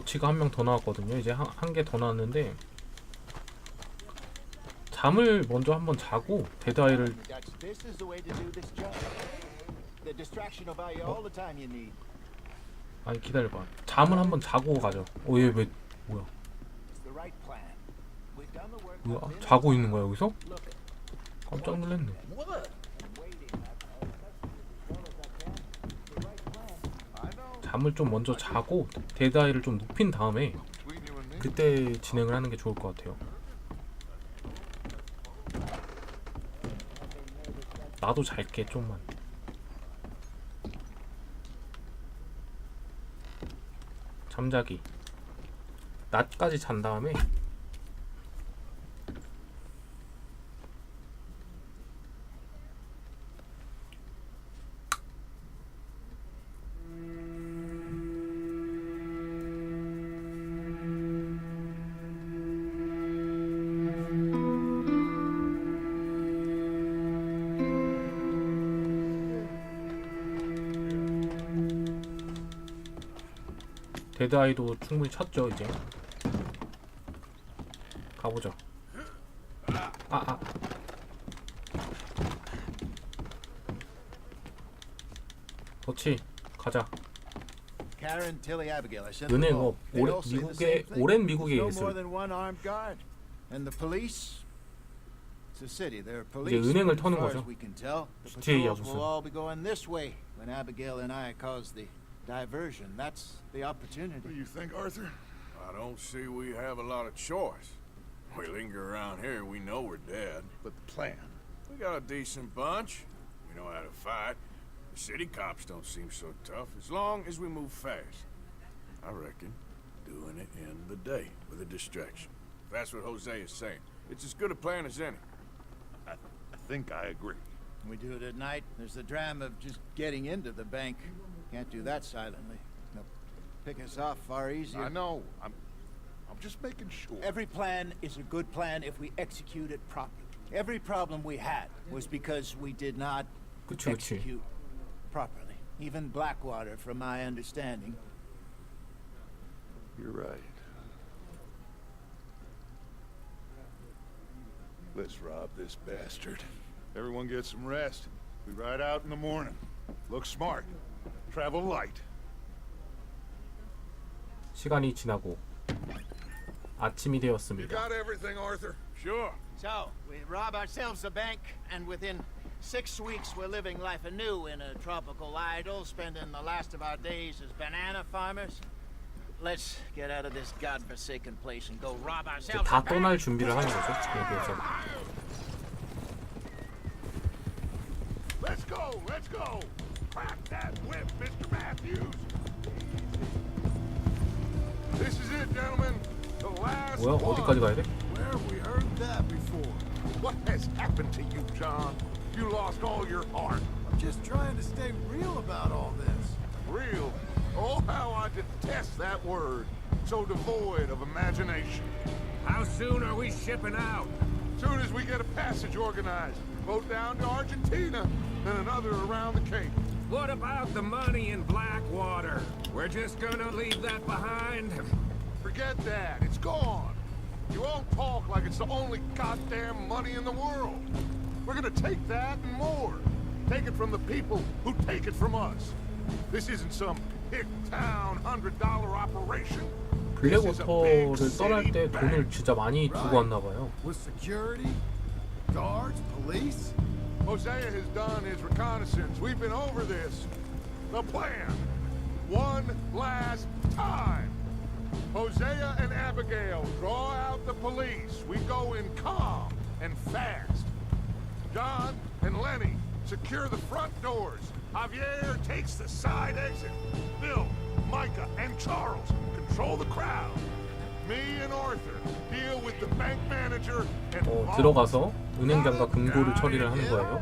더치가 한 명 더 나왔거든요. 이제 한 개 더 나왔는데 잠을 먼저 한번 자고 데드아이를 need. 아니 기다려봐. 잠을 한번 자고 가죠. 어얘 왜 뭐야? 뭐야? 자고 있는 거야 여기서? 깜짝 놀랐네. 잠을 좀 먼저 자고 데드아이를 좀 높인 다음에. 그때 진행을 하는 게 좋을 것 같아요. 나도 잘게 좀만. 잠자기. 낮까지 잔 다음에 데드아이도 충분히 쳤죠 이제. 가보죠. 아 아. 그렇지 가자. 업 They 오래, thing. 오랜 미국의 예술. 이제. 은행을 터는 거죠. GTA야, patrols 무 슨. will all be going this way when Abigail and I cause the diversion. That's the What do you think, Arthur? I don't see we have a lot of choice. We linger around here, we know we're dead. But the plan. We got a decent bunch. We know how to fight. The city cops don't seem so tough as long as we move fast. I reckon doing it in the day with a distraction. If that's what Jose is saying. It's as good a plan as any. I, I think I agree. We do it at night. There's the dram of just getting into the bank. Can't do that silently. They'll pick us off far easier. I know. I'm. I'm just making sure. Every plan is a good plan if we execute it properly. Every problem we had was because we did not 그치 그치. execute properly. Even Blackwater, from my understanding. You're right. Let's rob this bastard. Everyone get some rest. We ride out in the morning. Look smart. Travel light. 시간이 지나고 아침이 You 되었습니다. got everything, Arthur? Sure. So, we rob ourselves a bank, and within six weeks we're living life anew in a tropical idyll, spending the last of our days as banana farmers. Let's get out of this godforsaken place and go rob 이제 ourselves 다 a bank. 떠날 준비를 하는 거죠. 여기에서 Let's go! Let's go! Crack that whip, Mr. Matthews! This is it, gentlemen. The last 뭐야 one. 어디까지 가야 돼? Where have we heard that before? What has happened to you, John? You lost all your heart. I'm just trying to stay real about all this. Real. Oh, how I detest that word. So devoid of imagination. How soon are we shipping out? Soon as we get a passage organized, boat down to Argentina, then another around the Cape. What about the money in Blackwater? We're just gonna leave that behind? Forget that. It's gone. You won't talk like it's the only goddamn money in the world. We're gonna take that and more. Take it from the people who take it from us. This isn't some hick town hundred dollar operation. 블랙워터를 떠날 때 돈을 진짜 많이 두고 왔나 봐요. With security, guards, police. Hosea has done his reconnaissance. We've been over this. The plan. One last time. Hosea and Abigail draw out the police. We go in calm and fast. John and Lenny secure the front doors. Javier takes the side exit. Bill, Micah, and Charles control the crowd. Me and Arthur deal with the bank manager and 어, Vaughn. 들어가서 은행장과 금고를 처리를 하는 거예요.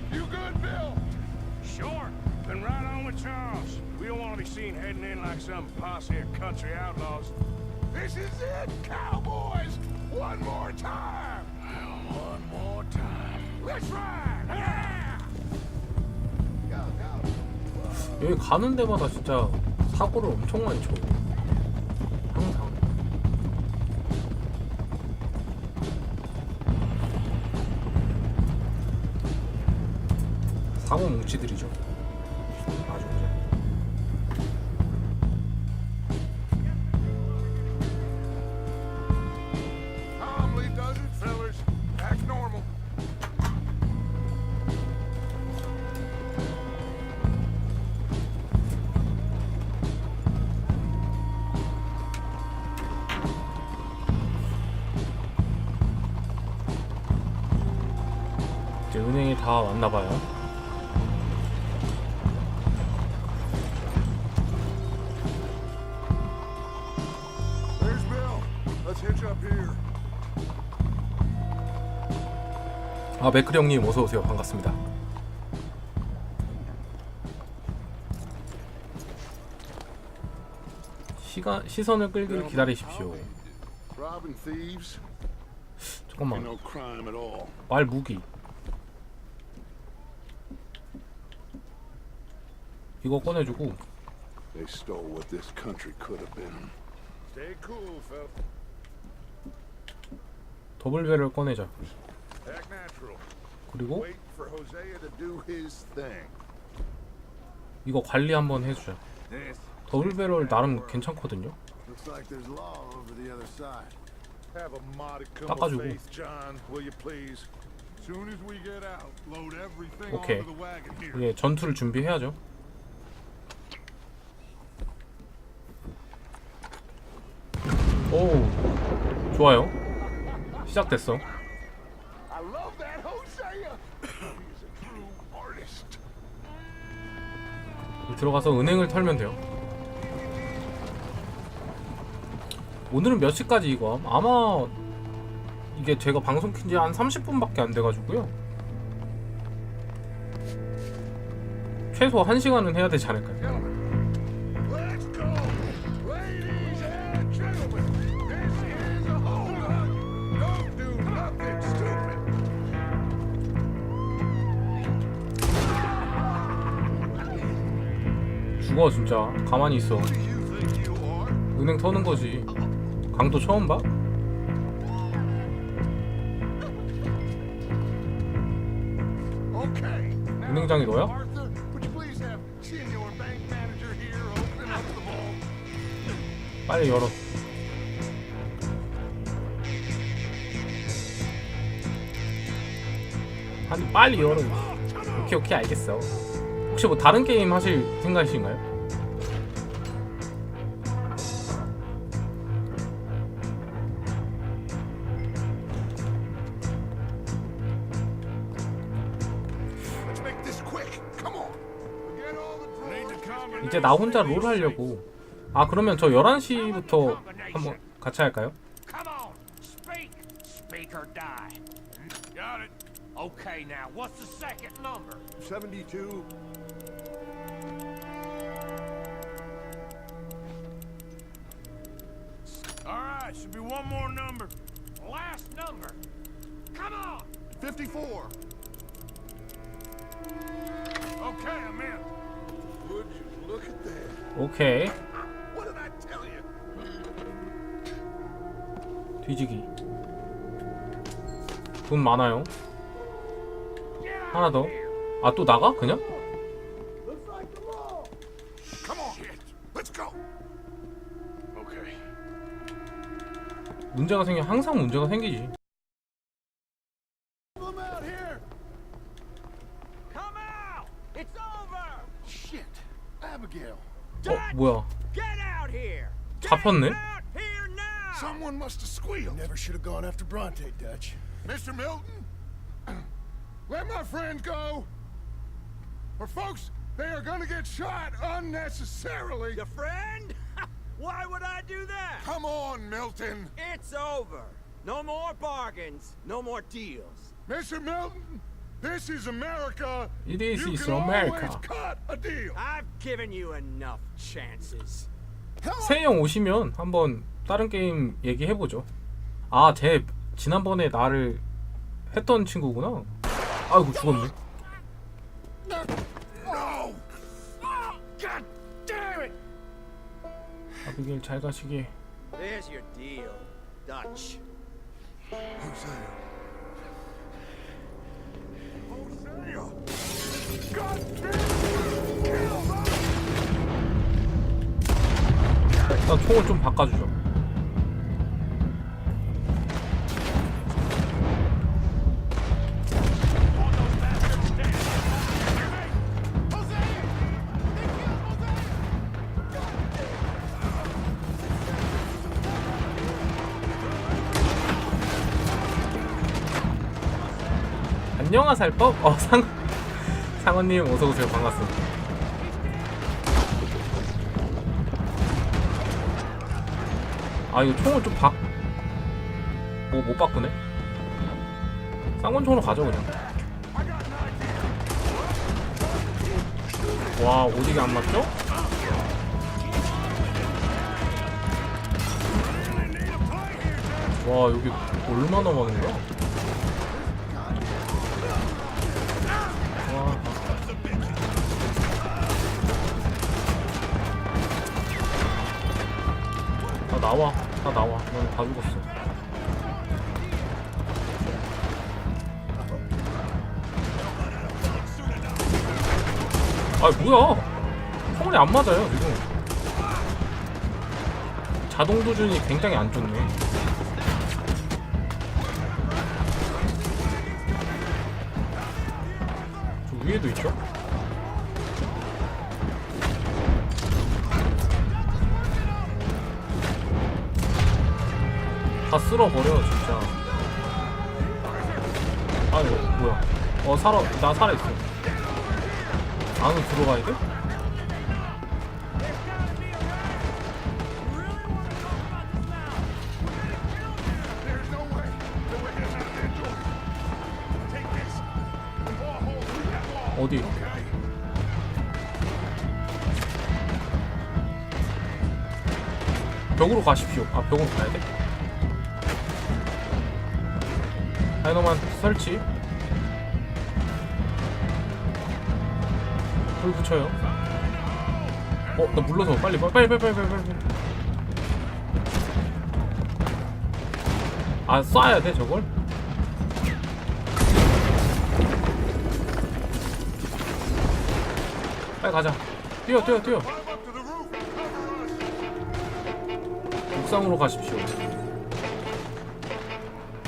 You good, Bill? Sure. Been right on with Charles. We don't want to be seen heading in like some posse of country outlaws. This is it, cowboys! One more time! One more time. Let's ride! Yeah! Go, go! 여기 가는 데마다 진짜 사고를 엄청 많이 쳐. 뭉치들이죠. 아주. 이제 은행이 다 왔나 봐요. 아 맥클 형님 어서 오세요. 반갑습니다. 시간 시선을 끌기를 기다리십시오. 잠깐만. 말 무기 이거 꺼내주고 They stole what this country could have been. Stay cool, fella. 더블벨을 꺼내자. 그리고 Wait for Hosea to do his thing. 이거 관리 한번 해주자. 더블벨을 나름 괜찮거든요. Looks like there's law over the other side. Have a modicum 닦아주고. of faith, John, will you please? Soon as we get out, load everything 오케이. 이제 전투를 준비해야죠. 오, 좋아요. 시작됐어. 들어가서 은행을 털면 돼요. 오늘은 몇 시까지 이거? 함? 아마 이게 제가 방송 킨지 한 30분밖에 안 돼가지고요. 최소 1시간은 해야 되지 않을까요? 죽어 진짜. 가만히 있어. 은행 터는 거지. 강도 처음 봐? 은행장이 너야? 빨리 열어. 빨리 열어. 오케이 오케이 알겠어. 혹시 뭐 다른 게임 하실 생각이신가요? 이제 나 혼자 롤 하려고. 아 그러면 저 11시부터 한번 같이 할까요? Come on, speak. Speak or die. Got it. Okay, now, what's the second number? 72. All right, should be one more number. Last number. Come on. 54. Okay, I'm in. 오케이. 뒤지기. 돈 많아요. 하나 더. 아 또 나가? 그냥? 문제가 생겨 항상 문제가 생기지. here. Get 잡혔네? out here now. Someone must have squealed. Never should have gone after Bronte, Dutch. Mr. Milton, let my friend go. Or folks, they are gonna get shot unnecessarily. Your friend? Why would I do that? Come on, Milton. It's over. No more bargains, no more deals. Mr. Milton, this is America. It is you is can America. always cut a deal. I've given you enough chances. 세형 오시면 한번 다른 게임 얘기해 보죠. 아, 쟤 지난번에 나를 했던 친구구나. 아이고 죽었네. No. God damn it! 아비길 잘 가시게. There's your deal, Dutch. Hosea. Hosea. God damn 일단 총을 좀 바꿔주죠. 안녕하살법? 어, 상, 상원님 어서오세요. 반갑습니다. 아 이거 총을 좀 바... 뭐못 바꾸네? 쌍권총으로 가죠 그냥 와 오디게 안 맞죠? 와 여기 얼마나 많은 거야? 다 죽었어. 아 뭐야? 총알이 안 맞아요 지금. 자동 도준이 굉장히 안 좋네. 저 위에도 있죠? 다 쓸어버려 진짜 아니 뭐야 어 살아 나 살아있어 안으로 들어가야 돼? 어디? 벽으로 가십시오. 아, 벽으로 가야 돼? 다이너만 설치. 불 붙여요. 어, 나 물러서 빨리 빨리 빨리 빨리 빨리 빨리. 아, 쏴야 돼 저걸? 빨리 가자. 뛰어 뛰어 뛰어. 옥상으로 가십시오.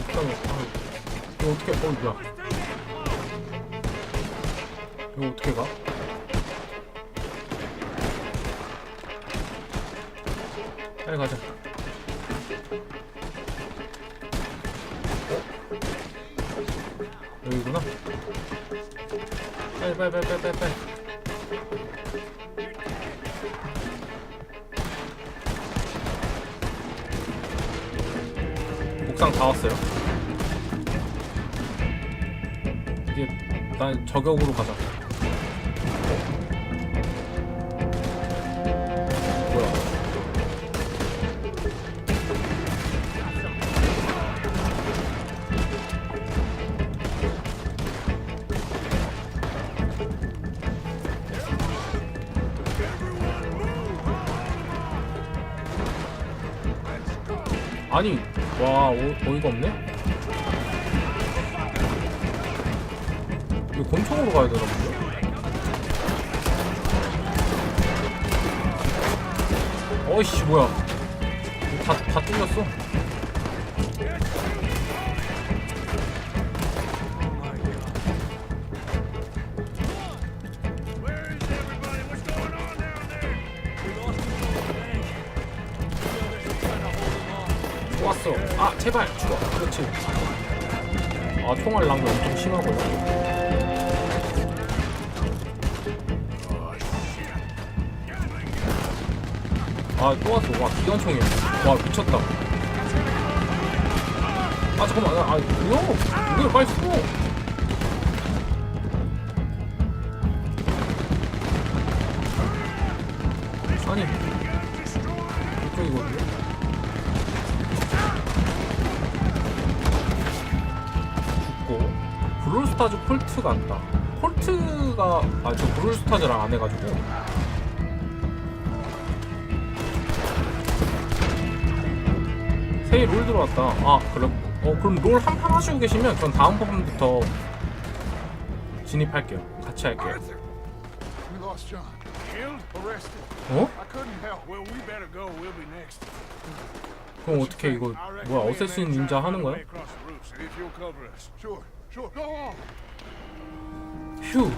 옥상에. 아, 이거 어떻게? 어 뭐야? 이거 어떻게 가? 빨리 가자. 어? 여기구나. 빨리 빨리 빨리 빨리 빨리 빨리. 옥상 다 왔어요. 이게 난 저격으로 가자. 뭐야? 아니, 와, 어, 어이가 없네? 권총으로 가야 본데? 어이씨, 뭐야. 다, 다 뚫렸어. 아, 제발 죽어. 그렇지. 아, 총알 낭비 엄청 심하거든. 아, 아또 왔어. 와 기관총이야. 와 미쳤다. 아 잠깐만. 아, 아 뭐야? 이걸 빨리 숨어 아니 이쪽이거든요? 죽고. 브롤스타즈 콜트가 안다 콜트가 아 저 브롤스타즈랑 안 해가지고 새해 롤 들어왔다. 아, 그럼 어 그럼 롤 한 판 하시고 계시면 전 다음 판부터 진입할게요. 같이 할게요. 어? 그럼 어떻게 이거 뭐야 어쌔신 닌자 하는 거야? 휴.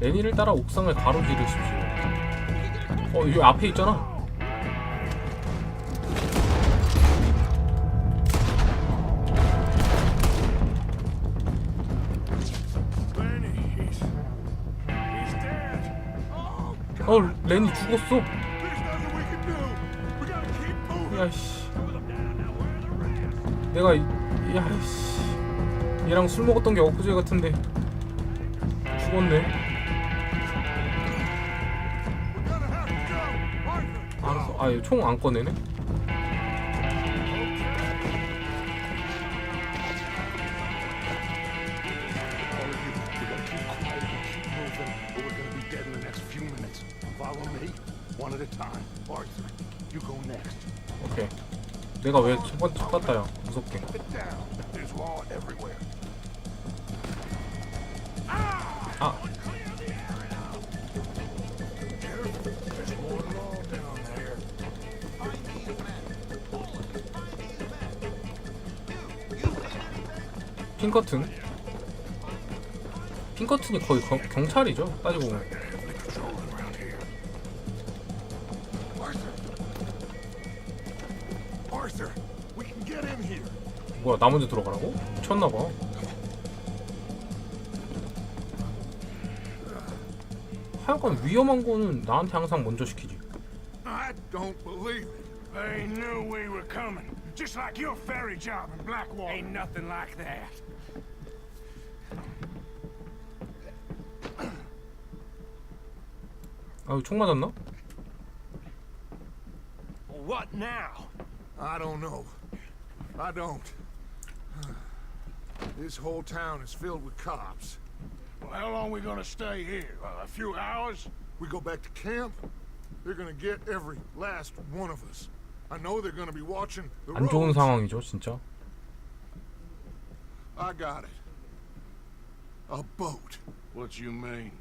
레니를 따라 옥상을 가로지르십시오. 어 여기 앞에 있잖아. Oh, 어 레니 죽었어. 야씨. 내가 이- 야씨. 얘랑 술 먹었던 게 엊그제 같은데 죽었네. Arthur, you go next. 오케이. 내가 왜 첫 번째 첫 갔다야? 핑커튼. 핑커튼이 거의 경, 경찰이죠. 따지고 보면. 뭐야, 나 먼저 들어가라고? 미쳤나봐. 하여간 위험한 거는 나한테 항상 먼저 시키지. I don't believe it. They knew we were coming. Just like your ferry job in Blackwater. Ain't nothing like that. 아유, 총 맞았나? What now? I don't know. I don't. This whole town is filled with cops. Well, how long we gonna stay here? Uh, a few hours? We go back to camp, they're gonna get every last one of us. I know they're gonna be watching the 안 좋은 roads. 상황이죠, 진짜. I got it. A boat. What you mean?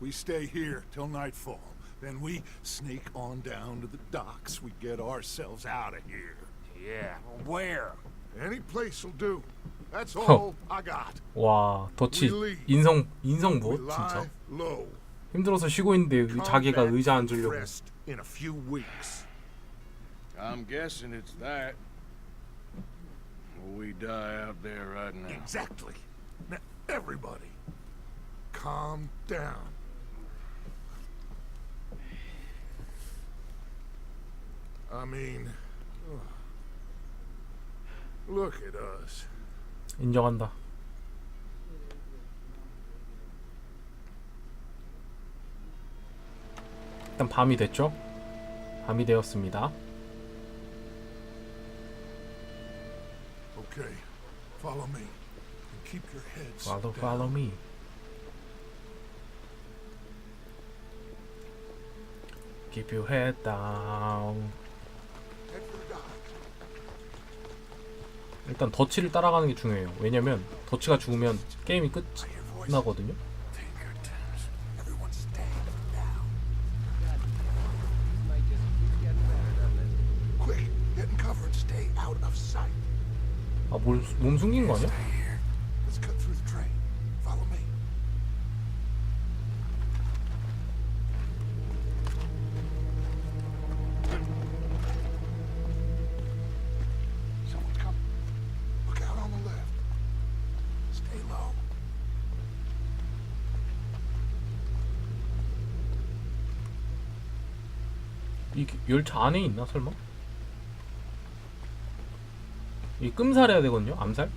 We stay here till nightfall. Then we sneak on down to the docks. We get ourselves out of here. Yeah, where? Any place'll do. That's all I got. 와, 덫이 인성 인성 We 무엇 진짜. lie low. 힘들어서 쉬고 있는데 의- Come 자기가 back 의자 앉으려고. rest in a few weeks. I'm guessing it's that. We die out there right now. Exactly. Now, everybody, calm down. I mean, look at us. 인정한다. 일단 밤이 됐죠? 밤이 되었습니다. Okay, follow me. And keep your heads Follow, down. follow me. Keep your head down. Head for the docks. 일단 덫이를 따라가는 게 중요해요. 왜냐면 덫이가 죽으면 게임이 끝 I hear voices. 끝나거든요. 뭘, 몸 숨긴 거 아니야? 이 열차 안에 있나 설마? 이 끔살해야 되거든요. 암살?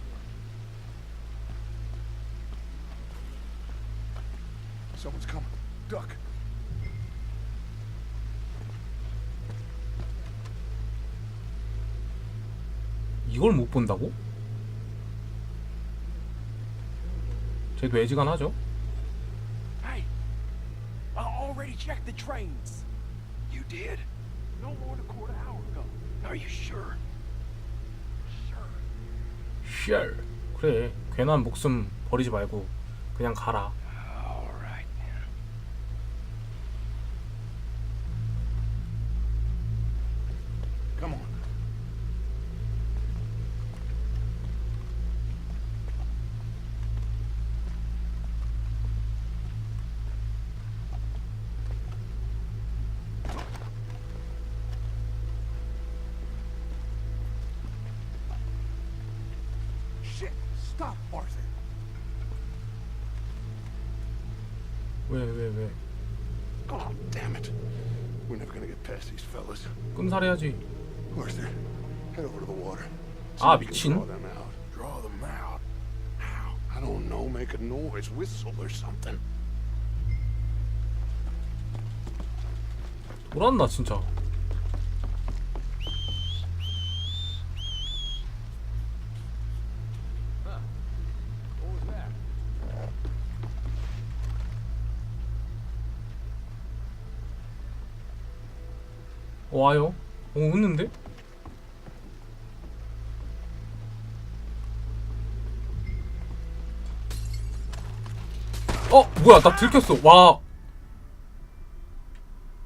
Someone's coming. Duck. 이걸 못 본다고? 쟤도 애지간하죠. Hey, I already checked the trains. You did? No more than a quarter hour ago. Are you sure? 쉘. 그래. 괜한 목숨 버리지 말고 그냥 가라. Stop, Arthur. 왜 왜 왜? Oh, damn it. We're never gonna get past these fellas. 끔살해야지. Arthur, head over to the water. See 아 if you can 미친. Draw them out. Draw them out. I don't know. Make a noise, whistle or something. 돌았나 진짜. 와요. 어 웃는데? 어 뭐야 나 들켰어 와.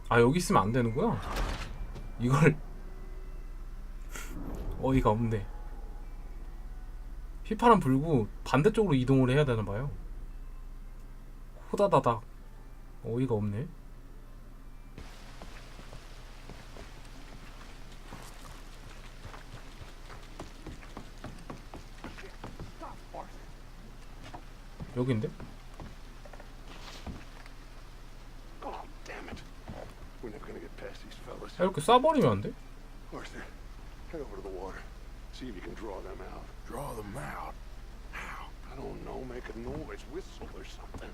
아 여기 있으면 안 되는구나. 이걸 어이가 없네. 휘파람 불고 반대쪽으로 이동을 해야 되나 봐요. 호다다닥 어이가 없네. 여긴데? Oh, damn it. We're never gonna get past these fellas. 야, 이렇게 쏴버리면 안 돼? Arthur, head over to the water. See if you can draw them out. Draw them out. I don't know. Make a noise, whistle or something.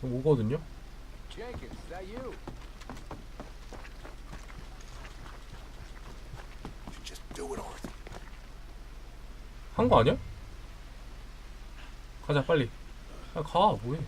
좀 오거든요? Jenkins, is that you? 한 거 아니야? 가자 빨리 야, 가 뭐해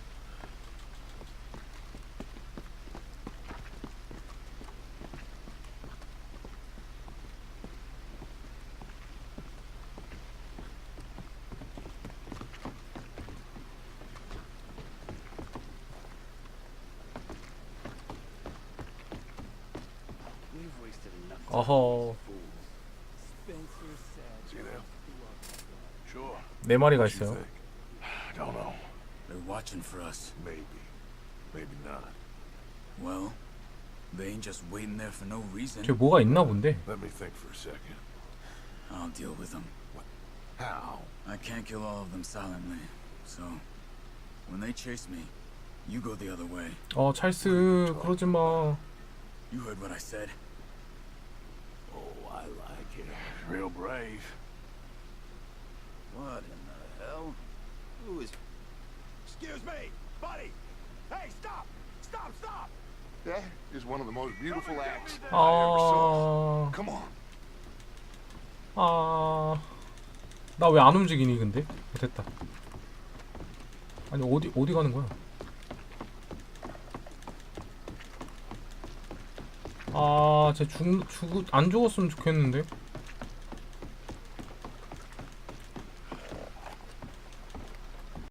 네 마리가 What you 있어요 think? I don't know. They're watching for us. Maybe. Maybe not. Well, they ain't just waiting there for no reason. 쟤 뭐가 있나 본데 Let me think for a second. I'll deal with them. How? I can't kill all of them silently, so when they chase me, you go the other way. 어 찰스 그러지마 You heard what I said. Oh, I like it. Real brave. What in hell? Who is? Excuse me, buddy. Hey, stop! Stop! Stop! That is one of the most beautiful acts I ever 아... saw. Come on. 아... 나 왜 안 움직이니 근데? 됐다 아니 어디 어디 가는 거야? 아, 쟤 죽, 죽, 안 죽었으면 좋겠는데?